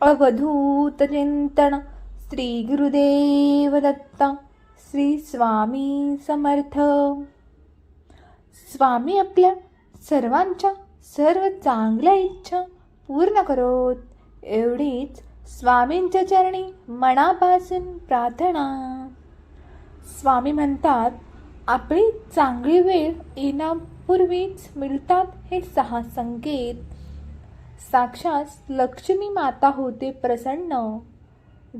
अवधूत चिंतन श्री गुरुदेव श्री स्वामी समर्थ। स्वामी आपल्या सर्वांच्या सर्व चांगल्या इच्छा पूर्ण करोत. एवढीच स्वामींच्या चरणी मनापासून प्रार्थना. स्वामी म्हणतात आपली चांगली वेळ येण्यापूर्वीच मिळतात हे सहा संकेत. साक्षात लक्ष्मी माता होते प्रसन्न.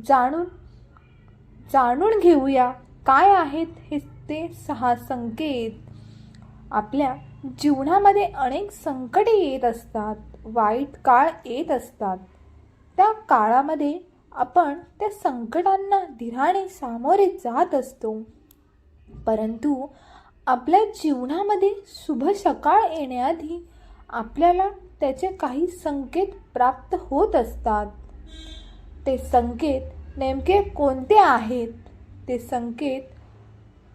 जाणून जाणून घेऊया काय आहेत हे ते सहा संकेत. आपल्या जीवनामध्ये अनेक संकटे येत असतात वाईट काळ येत असतात. त्या काळामध्ये आपण त्या संकटांना धीराने सामोरे जात असतो. परंतु आपल्या जीवनामध्ये शुभ सकाळ येण्याआधी आपल्याला त्याचे काही संकेत प्राप्त होत असतात. ते संकेत नेमके कोणते आहेत? ते संकेत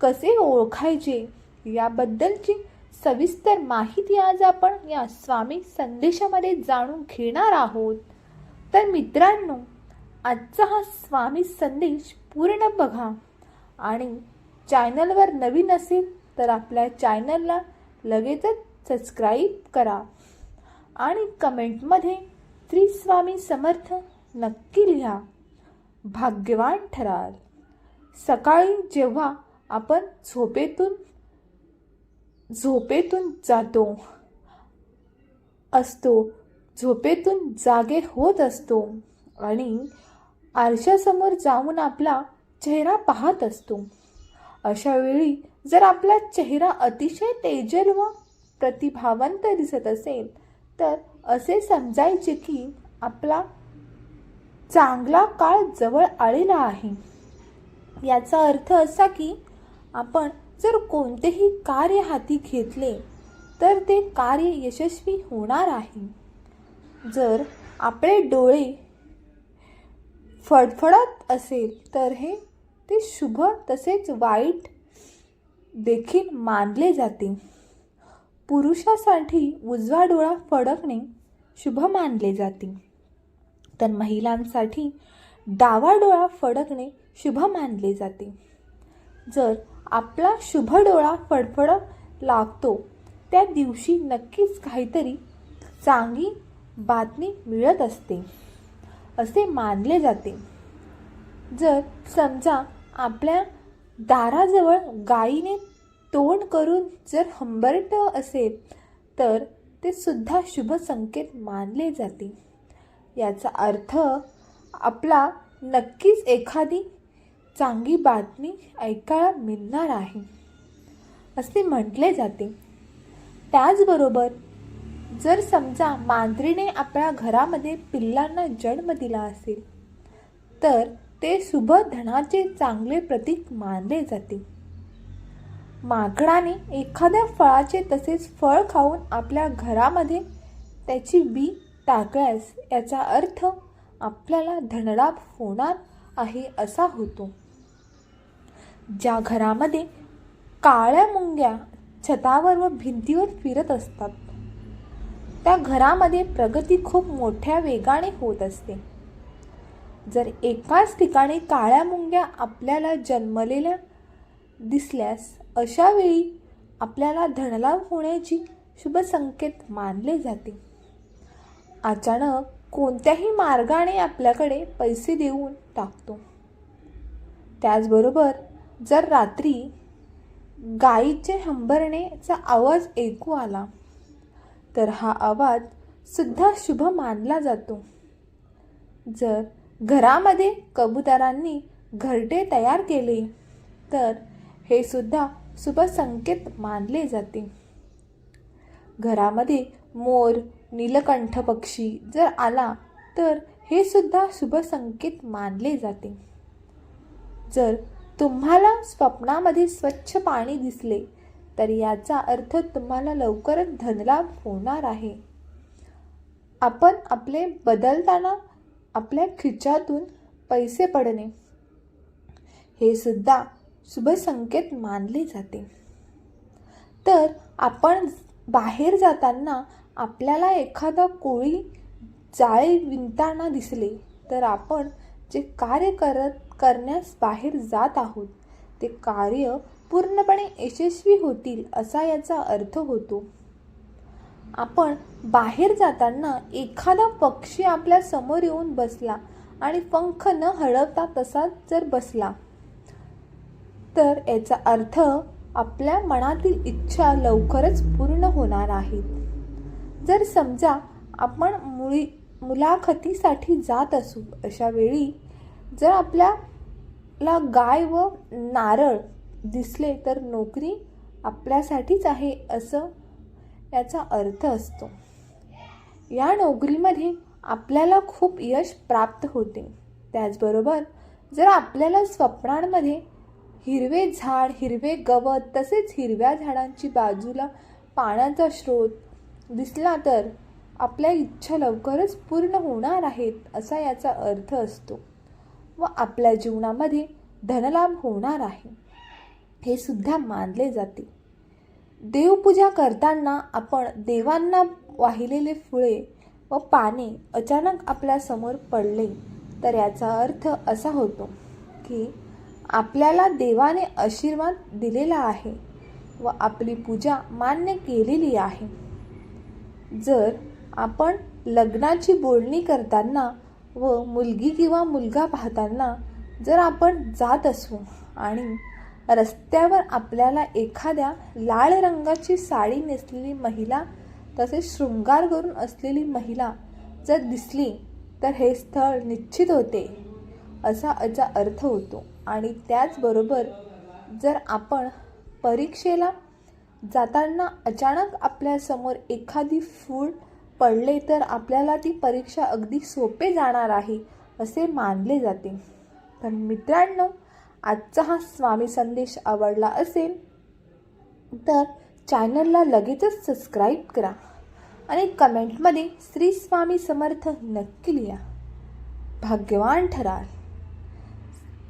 कसे ओळखायचे? याबद्दलची सविस्तर माहिती आज आपण या स्वामी संदेशामध्ये जाणून घेणार आहोत. तर मित्रांनो आजचा हा स्वामी संदेश पूर्ण बघा. आणि चॅनलवर नवीन असेल तर आपल्या चॅनलला लगेचच सबस्क्राईब करा. आणि कमेंटमध्ये श्री स्वामी समर्थ नक्की लिहा. भाग्यवान ठराल. सकाळी जेव्हा आपण झोपेतून झोपेतून जातो असतो झोपेतून जागे होत असतो आणि आरशासमोर जाऊन आपला चेहरा पाहत असतो. अशा वेळी जर आपला चेहरा अतिशय तेजल व प्रतिभावंत दिसत असेल तर असे समजायचे की आपला चांगला काळ जवळ आलेला आहे. याचा अर्थ असा की आपण जर कोणतेही कार्य हाती घेतले तर ते कार्य यशस्वी होणार आहे. जर आपले डोळे फडफडत असेल तर हे ते शुभ तसेच वाईट देखील मानले जाते. पुरुषासाठी उजवा डोळा फडकणे शुभ मानले जाते. तर महिलांसाठी डावा डोळा फडकणे शुभ मानले जाते. जर आपला शुभ डोळा फडफड लागतो त्या दिवशी नक्कीच काहीतरी चांगली बातमी मिळत असते असे मानले जाते. जर समजा आपल्या दाराजवळ गायीने तोंड करून जर हंबरट असेल तर ते सुद्धा शुभ संकेत मानले जाते. याचा अर्थ आपला नक्कीच एखादी चांगली बातमी ऐकायला मिळणार आहे असे म्हटले जाते. त्याचबरोबर जर समजा मांजरीने आपल्या घरामध्ये पिल्लांना जन्म दिला असेल तर ते शुभ धनाचे चांगले प्रतीक मानले जाते. माकडाने एखाद्या फळाचे तसेच फळ खाऊन आपल्या घरामध्ये त्याची बी टाकल्यास याचा अर्थ आपल्याला धनलाभ होणार आहे असा होतो. ज्या घरामध्ये काळ्या मुंग्या छतावर व भिंतीवर फिरत असतात त्या घरामध्ये प्रगती खूप मोठ्या वेगाने होत असते. जर एकाच ठिकाणी काळ्या मुंग्या आपल्याला जन्मलेल्या दिसल्यास अशावेळी आपल्याला धनलाभ होण्याची शुभ संकेत मानले जाते. अचानक कोणत्याही मार्गाने आपल्याकडे पैसे देऊन टाकतो. त्याचबरोबर जर रात्री गाईचे हंबरण्याचा आवाज ऐकू आला तर हा आवाज सुद्धा शुभ मानला जातो. जर घरामध्ये कबुतरांनी घरटे तयार केले तर हे सुद्धा शुभ संकेत मानले जाते. घरामध्ये मोर नीलकंठ पक्षी जर आला तर हे सुद्धा शुभ संकेत मानले जाते. जर तुम्हाला स्वप्नामध्ये स्वच्छ पाणी दिसले तर याचा अर्थ तुम्हाला लवकरच धनलाभ होणार आहे. आपण आपले बदलताना आपल्या खिच्यातून पैसे पडणे. हे सुद्धा शुभ संकेत मानले जाते. तर आपण बाहेर जाताना आपल्याला एखादा कोळी जाळे विणताना दिसले तर आपण जे कार्य करत करण्यास बाहेर जात आहोत ते कार्य पूर्णपणे यशस्वी होतील असा याचा अर्थ होतो. आपण बाहेर जाताना एखादा पक्षी आपल्यासमोर येऊन बसला आणि पंख न हळवता तसाच जर बसला तर याचा अर्थ आपल्या मनातील इच्छा लवकरच पूर्ण होणार आहेत. जर समजा आपण मुळी मुलाखतीसाठी जात असू अशा वेळी जर आपल्याला गाय व नारळ दिसले तर नोकरी आपल्यासाठीच आहे असं याचा अर्थ असतो. या नोकरीमध्ये आपल्याला खूप यश प्राप्त होते. त्याचबरोबर जर आपल्याला स्वप्नांमध्ये हिरवे झाड हिरवे गवत तसेच हिरव्या झाडांची बाजूला पाण्याचा स्रोत दिसला तर आपल्या इच्छा लवकरच पूर्ण होणार आहेत असा याचा अर्थ असतो व आपल्या जीवनामध्ये धनलाभ होणार आहे. हे सुद्धा मानले जाते. देवपूजा करताना आपण देवांना वाहिलेले फुले व पाने अचानक आपल्यासमोर पडले तर याचा अर्थ असा होतो की आपल्याला देवाने आशीर्वाद दिलेला आहे व आपली पूजा मान्य केलेली आहे. जर आपण लग्नाची बोलणी करताना व मुलगी किंवा मुलगा पाहताना जर आपण जात असू आणि रस्त्यावर आपल्याला एखाद्या लाल रंगाची साडी नेसलेली महिला तसेच शृंगार करून असलेली महिला जर दिसली तर हे स्थळ निश्चित होते असा याचा अर्थ होतो. आणि त्याचबरोबर जर आपण परीक्षेला जाताना अचानक आपल्यासमोर एखादी फूल पडले तर आपल्याला ती परीक्षा अगदी सोपे जाणार आहे असे मानले जाते. तर मित्रांनो आजचा हा स्वामी संदेश आवडला असेल तर चॅनलला लगेचच सबस्क्राईब करा आणि कमेंटमध्ये श्री स्वामी समर्थ नक्की लिहा. भाग्यवान ठराल.